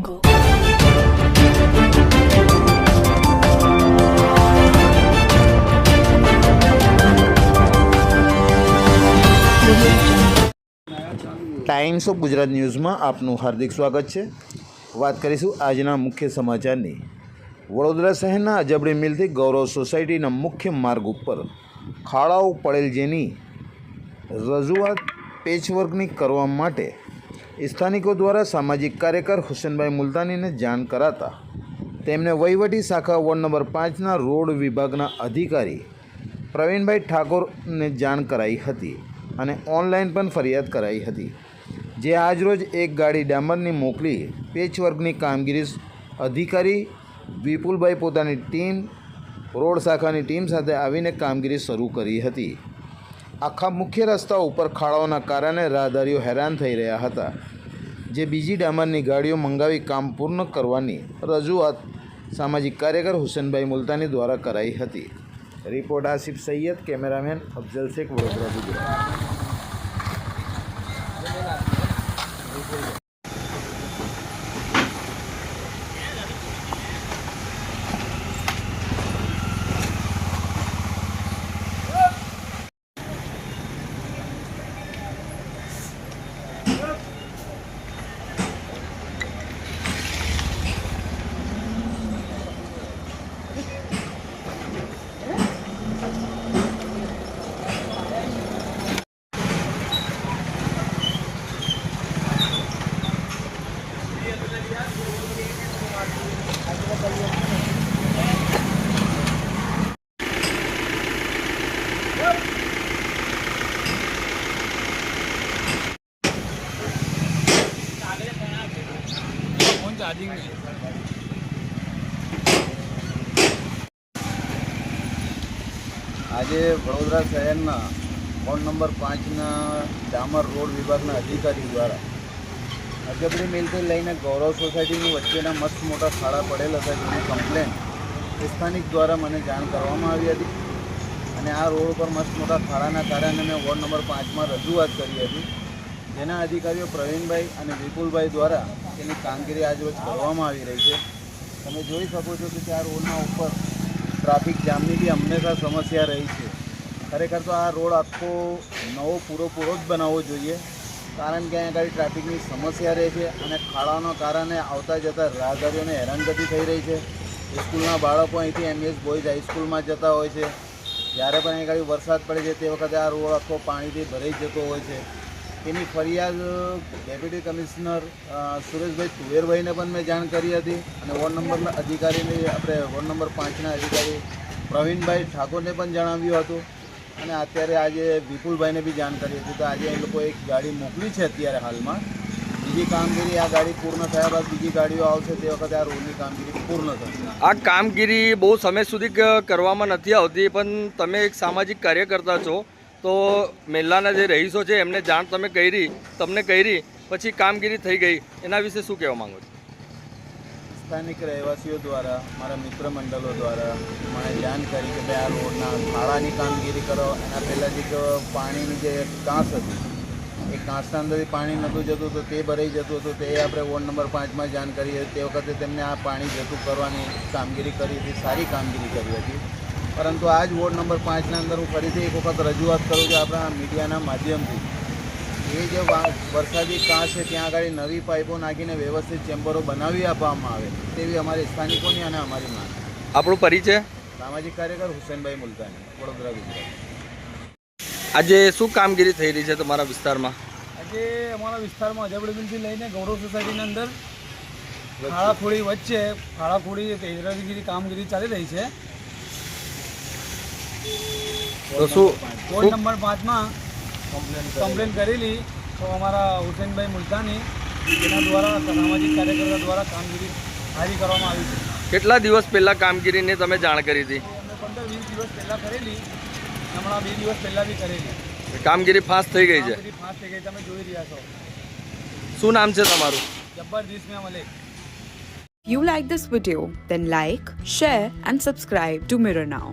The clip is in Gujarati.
Go. ટાઈમ્સ ઓફ ગુજરાત ન્યૂઝમાં આપનું હાર્દિક સ્વાગત છે વાત કરીશું આજના મુખ્ય સમાચારની વડોદરા શહેરના અજબડી મિલથી ગૌરવ સોસાયટીના મુખ્ય માર્ગ ઉપર ખાડાઓ પડેલ જેની રજૂઆત પેચવર્કની કરવા માટે સ્થાનિકો દ્વારા સામાજિક કાર્યકર હુસેનભાઈ મુલતાનીને જાણ કરાતા તેમને વહીવટી શાખા વોર્ડ નંબર પાંચના રોડ વિભાગના અધિકારી પ્રવીણભાઈ ઠાકોરને જાણ કરાઈ હતી અને ઓનલાઈન પણ ફરિયાદ કરાઈ હતી. જે આજરોજ એક ગાડી ડામરની મોકલી પેચવર્કની કામગીરી અધિકારી વિપુલભાઈ પોતાની ટીમ, રોડ શાખાની ટીમ સાથે આવીને કામગીરી શરૂ કરી હતી. આખા મુખ્ય રસ્તા ઉપર ખાડાઓના કારણે રાહદારીઓ હેરાન થઈ રહ્યા હતા. જે બીજી ડામરની ગાડીઓ મંગાવી કામ પૂર્ણ કરવાની રજૂઆત સામાજિક કાર્યકર હુસેનભાઈ મુલતાની દ્વારા કરાઈ હતી. Report Asif Saiyed, cameraman Afzal Shaikh, Vadodara, Gujarat. આજે વડોદરા શહેરના ફોન નંબર પાંચના ડામર રોડ વિભાગના અધિકારી દ્વારા અજબડી મિલથી લઈને ગૌરવ સોસાયટીની વચ્ચેના મસ્ત મોટા ખાડા પડેલ હતા જેની કમ્પ્લેન સ્થાનિક દ્વારા મને જાણ કરવામાં આવી હતી. અને આ રોડ ઉપર મસ્ત મોટા ખાડાના કારણે મેં વોર્ડ નંબર પાંચમાં રજૂઆત કરી હતી. જેના અધિકારીઓ પ્રવીણભાઈ અને વિપુલભાઈ દ્વારા તેની કામગીરી આજરોજ કરવામાં આવી રહી છે. તમે જોઈ શકો છો કે આ રોડના ઉપર ટ્રાફિક જામની બી હંમેશા સમસ્યા રહી છે. ખરેખર તો આ રોડ આખો નવો પૂરો પૂરો જ બનાવવો જોઈએ. કારણ કે અહીંયા આગળ ટ્રાફિકની સમસ્યા રહે છે અને ખાડાના કારણે આવતા જતા રાહદારીઓને હેરાનગતિ થઈ રહી છે. સ્કૂલના બાળકો અહીંથી એમએસ બોયઝ હાઈસ્કૂલમાં જતા હોય છે. જ્યારે પણ અહીં આગળ વરસાદ પડે છે તે વખતે આ રોડ આખો પાણીથી ભરાઈ જતો હોય છે. તેની ફરિયાદ ડેપ્યુટી કમિશનર સુરેશભાઈ તુવેરભાઈને પણ મેં જાણ કરી હતી અને વોર્ડ નંબરના અધિકારીને આપણે વોર્ડ નંબર પાંચના અધિકારી પ્રવીણભાઈ ઠાકોરને પણ જણાવ્યું હતું. અને અત્યારે આજે વિપુલભાઈને બી જાણ કરી હતી. તો આજે એ લોકો એક ગાડી મોકલી છે અત્યારે હાલમાં. બીજી કામગીરી આ ગાડી પૂર્ણ થયા બાદ બીજી ગાડીઓ આવશે તે વખતે આ રોડની કામગીરી પૂર્ણ થશે. આ કામગીરી બહુ સમય સુધી કરવામાં નથી આવતી, પણ તમે એક સામાજિક કાર્યકર્તા છો, તો મેલ્લાના જે રહીશો છે એમને જાણ તમે કરી, તમને કરી, પછી કામગીરી થઈ ગઈ. એના વિશે શું કહેવા માંગો છો? સ્થાનિક રહેવાસીઓ દ્વારા, મારા મિત્ર મંડળો દ્વારા મને જાણ કરી કે આ રોડના ખાડાની કામગીરી કરો. એના પહેલાં જે પાણીની જે કાંસ હતી, એ કાંસના અંદરથી પાણી નહોતું જતું તો તે ભરાઈ જતું હતું. તે આપણે વોર્ડ નંબર પાંચમાં જાણ કરી હતી. તે વખતે તેમને આ પાણી જતું કરવાની કામગીરી કરી હતી, સારી કામગીરી કરી હતી. પરંતુ આ જ વોર્ડ નંબર પાંચના અંદર હું ફરીથી એક વખત રજૂઆત કરું છું આપણા મીડિયાના માધ્યમથી. એ જે વા- વરસાદી કાંસ છે ત્યાં આગળ નવી પાઇપો નાખીને વ્યવસ્થિત ચેમ્બરો બનાવી આપવામાં આવે તેવી અમારી સ્થાનિકોની અને અમારી માંગ. આપણો પરિચય? સામાજિક કાર્યકર હુસેનભાઈ મુલતાની વડોદરા ગુજરાત. આજે શું કામગીરી થઈ રહી છે તમારા વિસ્તારમાં? આજે અમારા વિસ્તારમાં અજબડબિલથી લઈને ગૌરવ સોસાયટીની અંદર ફાળાફોડી વચ્ચે ફાળાફોડી તેજરાગીરી કામગીરી ચાલી રહી છે. તો શું વોર્ડ નંબર પાંચમાં કમ્પ્લેન કરેલી. તો અમારા હુસેનભાઈ મુલતાની એના દ્વારા સામાજિક કાર્યકર્તા દ્વારા કામગીરી હારી કરવામાં આવી છે. કેટલા દિવસ પહેલાં કામગીરીની તમે જાણ કરી હતી? અમે પંદર વીસ દિવસ પહેલાં કરેલી. હમણાં બે દિવસ પહેલાં બી કરેલી. કામગીરી ફાસ્ટ થઈ ગઈ છે? ફાસ્ટ થઈ ગઈ. તમે જોઈ રહ્યા છો. શું નામ છે તમારું? જબરદસ્ત મેં Malik. You like this video? Then like, share, and subscribe to Mirror Now.